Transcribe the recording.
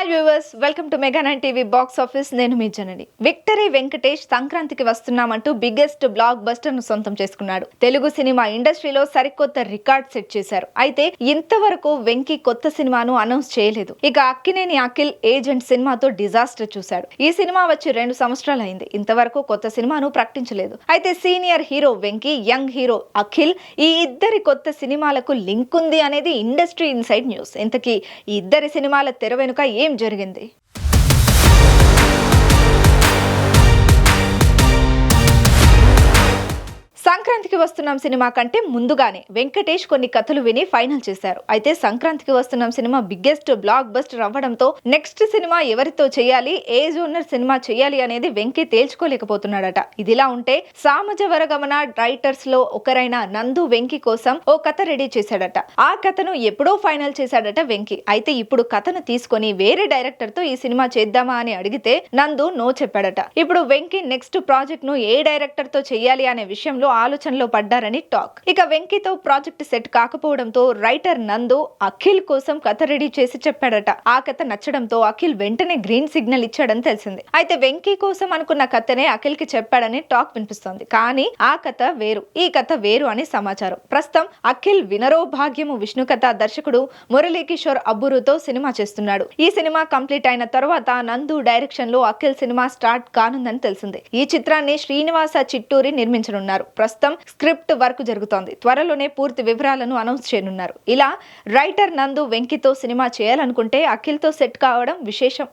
Hi viewers welcome to mega nine TV box office నేను మీ జనని. Victory Venkatesh సంక్రాంతికి వస్తున్నామంటూ biggest black బస్టర్ను సొంతం చేసుకున్నాడు. తెలుగు సినిమా ఇండస్ట్రీలో సరికొత్త రికార్డ్ సెట్ చేశారు. అయితే ఇంతవరకు వెంకీ కొత్త సినిమాను అనౌన్స్ చేయలేదు. ఇక అక్కినేని అఖిల్ ఏజెంట్ సినిమాతో డిజాస్టర్ చూశాడు. ఈ సినిమా వచ్చి రెండు సంవత్సరాలు అయింది. ఇంతవరకు కొత్త సినిమాను ప్రకటించలేదు. అయితే senior hero Venky young hero Akhil ఈ ఇద్దరి కొత్త సినిమాలకు లింక్ ఉంది అనేది ఇండస్ట్రీ ఇన్సైడ్ న్యూస్ ఇంతకీ ఈ ఇద్దరి సినిమాల తెర వెనుక ఏం జరిగింది? సంక్రాంతికి వస్తున్నాం సినిమా కంటే ముందుగానే. వెంకటేష్ కొన్ని కథలు విని ఫైనల్ చేశారు. అయితే సంక్రాంతికి వస్తున్నాం సినిమా బిగ్గెస్ట్ బ్లాక్ బస్టర్ అవ్వడంతో నెక్స్ట్ సినిమా ఎవరితో చేయాలి ఏ జోనర్ సినిమా చేయాలి అనేది వెంకీ తేల్చుకోలేకపోతున్నాడట. ఇదిలా ఉంటే సామజ వరగమన రైటర్స్లో ఒకరైన నందు వెంకీ కోసం ఓ కథ రెడీ చేశాడట. ఆ కథను ఎప్పుడో ఫైనల్ చేశాడట వెంకీ. అయితే ఇప్పుడు కథను తీసుకొని వేరే డైరెక్టర్తో ఈ సినిమా చేద్దామా అని అడిగితే నందు నో చెప్పాడట. ఇప్పుడు వెంకీ నెక్స్ట్ ప్రాజెక్ట్ను ఏ డైరెక్టర్తో చేయాలి అనే విషయంలో ఆలోచనలు పడ్డారని టాక్. ఇక వెంకీతో ప్రాజెక్ట్ సెట్ కాకపోవడంతో రైటర్ నందు అఖిల్ కోసం కథ రెడీ చేసి చెప్పాడట. ఆ కథ నచ్చడంతో అఖిల్ వెంటనే గ్రీన్ సిగ్నల్ ఇచ్చాడని తెలిసింది. అయితే వెంకీ కోసం అనుకున్న కథనే అఖిల్కి చెప్పాడని టాక్ వినిపిస్తోంది. కానీ ఆ కథ వేరు ఈ కథ వేరు అని సమాచారం. ప్రస్తుతం అఖిల్ వినరో భాగ్యము విష్ణు కథ దర్శకుడు మురళీ కిషోర్ అబ్బురుతో సినిమా చేస్తున్నాడు. ఈ సినిమా కంప్లీట్ అయిన తర్వాత నందు డైరెక్షన్లో అఖిల్ సినిమా స్టార్ట్ కానుందని తెలిసింది. ఈ చిత్రాన్ని శ్రీనివాస చిట్టూరి నిర్మించనున్నారు. ప్రస్తుతం స్క్రిప్ట్ వర్క్ జరుగుతోంది. త్వరలోనే పూర్తి వివరాలను అనౌన్స్ చేయనున్నారు. ఇలా రైటర్ నందు వెంకితో సినిమా చేయాలనుకుంటే అఖిల్తో సెట్ కావడం విశేషం.